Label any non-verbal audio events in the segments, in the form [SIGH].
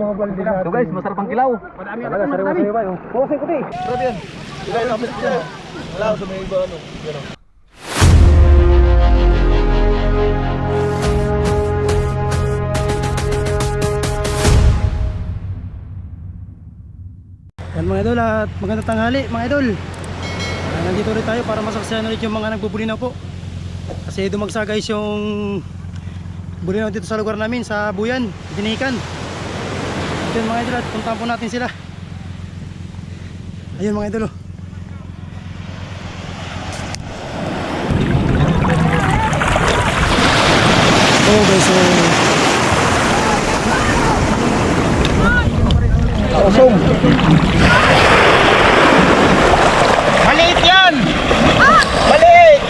mga balde natin. So guys, masarap ang kilaw. Talaga, sariwa-sariwa yun. Bukasin ko di. Grabe yan. Ilay na kapit dyan. Wala ako sa may iba ano. Yan o. Yan mga idol at magandang tanghali mga idol. Ah, nandito ulit tayo para masaksihan ulit yung mga nagbubulinaw po. Kasi dumagsa guys yung bulinaw dito sa lugar namin sa Buyan, Binikan. Yun mga idol at puntahan po natin sila. Ayun mga idol. oh. Oh guys, so Osong. Maliit yan! Maliit!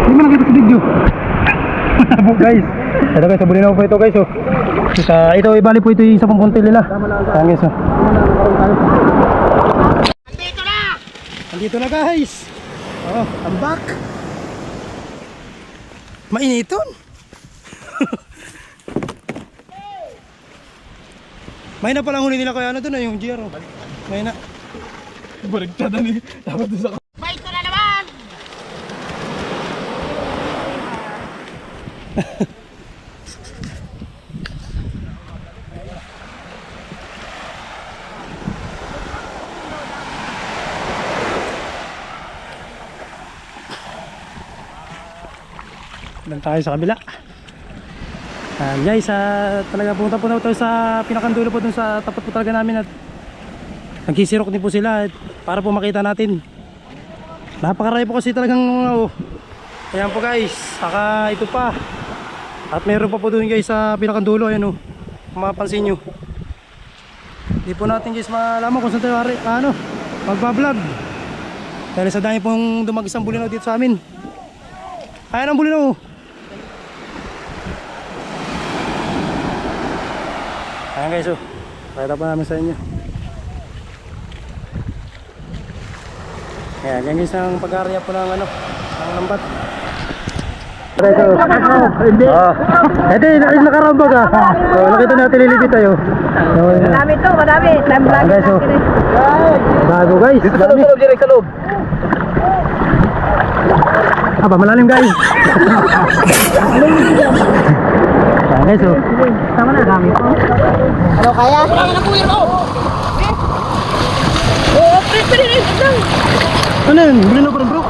Hindi mo nakita sa video. Malabo guys. Ito guys, bulinaw po ito guys. Oh. Sa, ito, ibali po ito yung isa pang puntil nila. Ayan guys. Oh. Nandito na! Nandito na guys. Oh, I'm back. Mainiton. [LAUGHS] May na palang huli nila kaya ano doon na yung GR. oh. May na. Baligtad na ni. Dapat doon sa Doon tayo sa kabila. Ah, guys, ah, talaga pumunta po na tayo sa pinakandulo po dun sa tapat po talaga namin at nagkisirok din po sila para po makita natin. Napakarami po kasi talagang oh. Ayan po guys, saka ito pa. At meron pa po doon guys sa pinakandulo, ayan oh. Kung mapapansin nyo. Hindi po natin guys malaman kung saan tayo ano, magbablog. Dahil sa dami pong dumagisang bulinaw dito sa amin. Ayan ang bulinaw. Ayan guys, oh. Pakita po namin sa inyo. Ayan, yan guys ang pag-area po ng ano, ng lambat. Ito. Hindi. Ah. [LAUGHS] Ito, yung nakarambag ah. So, nakita natin lilipit tayo. So, ayan. Marami to, marami. Time vlog Ayan, guys, oh. natin eh. Bago guys. Dito sa loob, sa loob, direct sa loob. Aba, malalim guys. Ayan [LAUGHS] guys, oh. Tama na, dami to. Ano kaya? Ano yun? Bulinaw pa rin bro?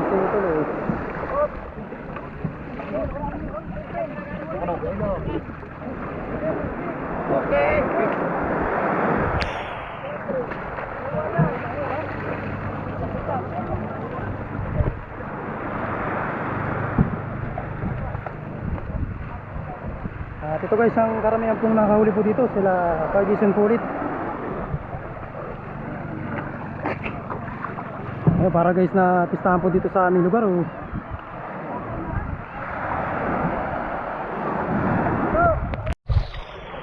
yung tuloy? At ito guys, ang karamihan pong nakahuli po dito sila Ferguson Pulit. Ayun, para guys na pistahan po dito sa aming lugar. Oh.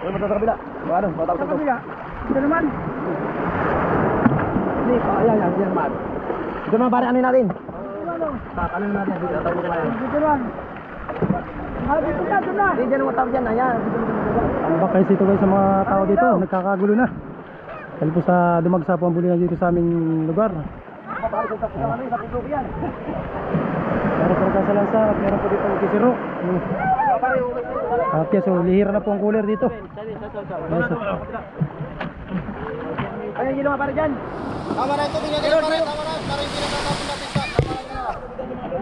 Ano ba sa kabila? Ano? Matapos sa kabila. Ito naman. Hindi, oh, ayan, ayan, ayan, man. Ito naman, pare, ano natin? Kakalan natin, dito na tayo kumain. Dito. Ah, dito na, dito na. Hindi, dyan ang matawag dyan, ayan. Ano ba guys dito guys sa mga tao dito? Nagkakagulo na. Dahil po sa dumagsa po ang bulingan dito sa aming lugar. Meron po nagkasalansa at meron po dito kisiro. At yes, so lihira na po ang cooler dito. Yes, so. Ayan, yun naman, pare, dyan.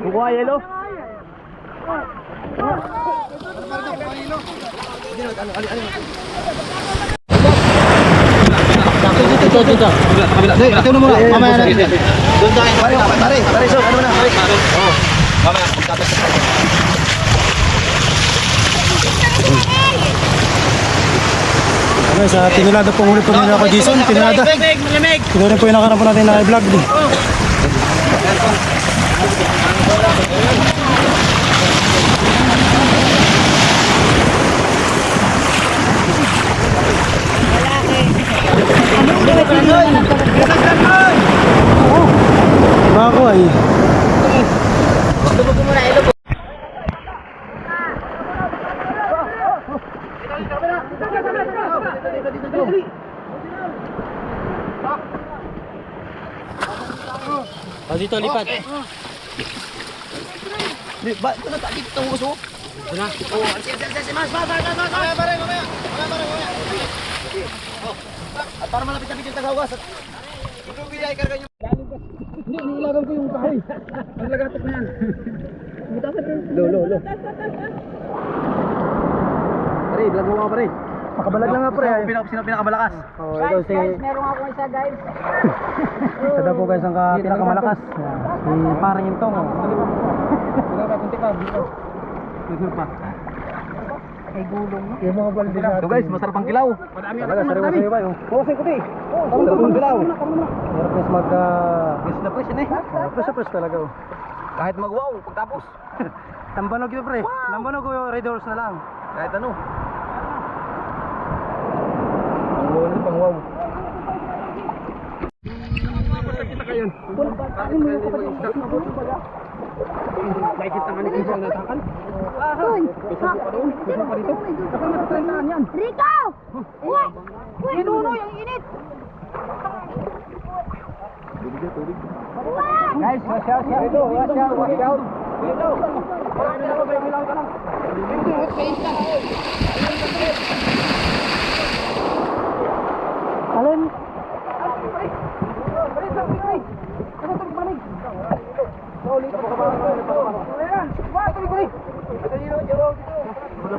Kukuha yelo. Dito, dito. Kabila, kabila. Ito na muna. Mamaya natin. Doon tayo. Pare, pare, pare, so, ano na? Pare. Oh. Mamaya, magtatas sa kanya. Okay, sa tinulada pong huli po nila ako Jason, tinulada. Rin po yung nakarap po natin na vlog. Mga ko ay. Oh, dito, lipat. Di, ba, ito na dito ang uso. Ito na. Oo, sige, sige, sige, mas, mas, mas, mas, mas. Mamaya, mamaya, mamaya. Mamaya, mamaya. Oh. At para malapit na bigyan tagawas. Ito bigay karga nyo. Hindi, nilagan ko yung kahoy. Ang lagatok na yan. Lo, lo, lo. Pare, vlog mo pare. Makabalag lang nga pre. ay. Sino, sino pinakamalakas? Oh, ito si... meron akong isa guys. [LAUGHS] Ito daw po guys ang ka, pinakamalakas. Yan, Si parang yung tong. oh. Kunti pa, dito. Dito pa. May gulong. Yung mga balde natin. Ito guys, masarap ang kilaw. Talaga, sariwa sariwa ba yung... Bawasin ko di. Sarap ang bilaw. Hirap guys mag... Guys na press yan eh. press na press talaga oh. Kahit mag-wow, pagtapos. [LAUGHS] Tambanog yun pre. Tambanog o red horse na lang. Kahit ano. Pang pang wow. Nakikita ka ni isang natakan. Uy! Rico! Uy! Uy! Pinuno yung init! Guys, watch out, watch out. Watch out, watch out. Dito. Ano na ba, bilang ka lang. Alin? Wala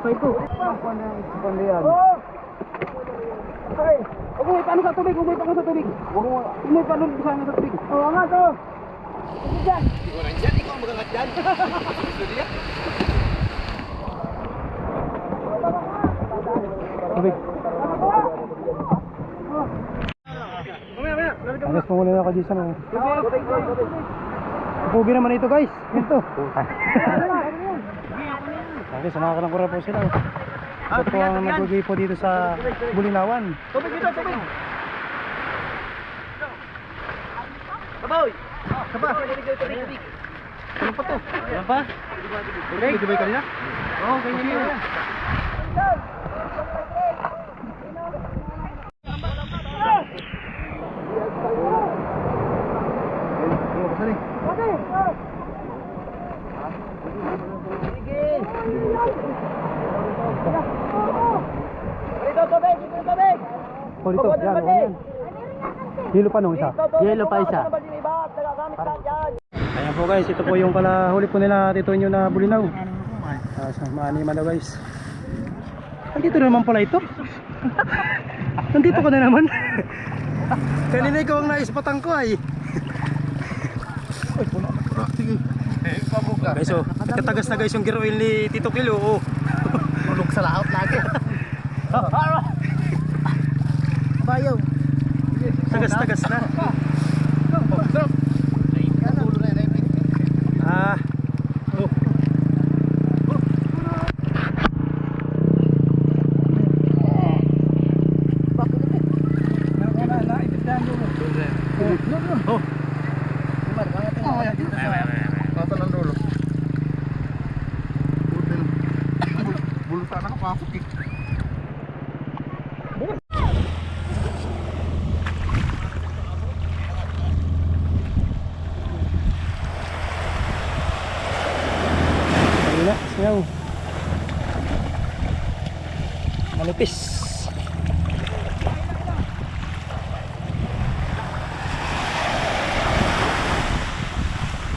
pa ito. Pandi yan. Okay. Umuwi pa ano sa tubig, umuwi pa ako sa tubig. Huwag mo, umuwi pa ano sa tubig. Oo nga to. Tubig. Pumuli na ako dito sa Pugi naman ito guys. Ito. Okay, sumakalang ko rin po sila. Ito po ang nagugi po dito sa Bulinawan. Tubig dito, tubig. Sabaw. Saba. Ano pa to? Ano pa? Tubig. Tubig kanina? Oo, kanina yun. Dito, tubig, dito, tubig. O dito, yan, o yan. Hilo pa nung isa. Yelo pa isa. Ayan po guys, ito po yung pala huli po nila Tito nyo na bulinaw. Ah, sa maanima daw guys. Nandito naman pala ito. [LAUGHS] Nandito ka na naman. [LAUGHS] Kanina ikaw ang naispatang ko ay. Guys oh, katagas na guys yung gear oil ni Tito Kilo oh. Tulog sa laot lagi. [LAUGHS] Bayaw. Tagas-tagas na. Ah. Oh. Oh. Kata ng dulo. Bulutan ako pasok eh. Singaw. Manipis.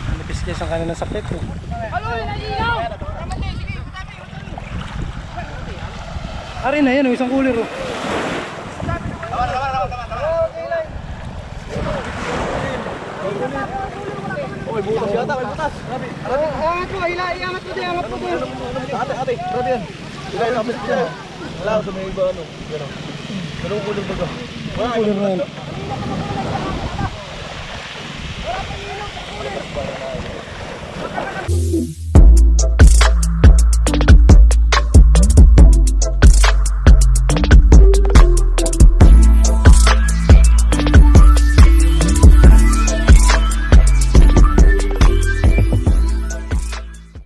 Manipis guys ang kanilang sakit. Eh. Ari na yan, oh, isang cooler. Oh. Oh, may butas yata, may butas. Grabe. Angat mo, hila, iangat mo din, angat mo din. Ate, ate, grabe yan. Hila, lapit siya. Wala, sa may iba, ano. Gano'n. Gano'n kulong baga. Wala, Kulong na yan.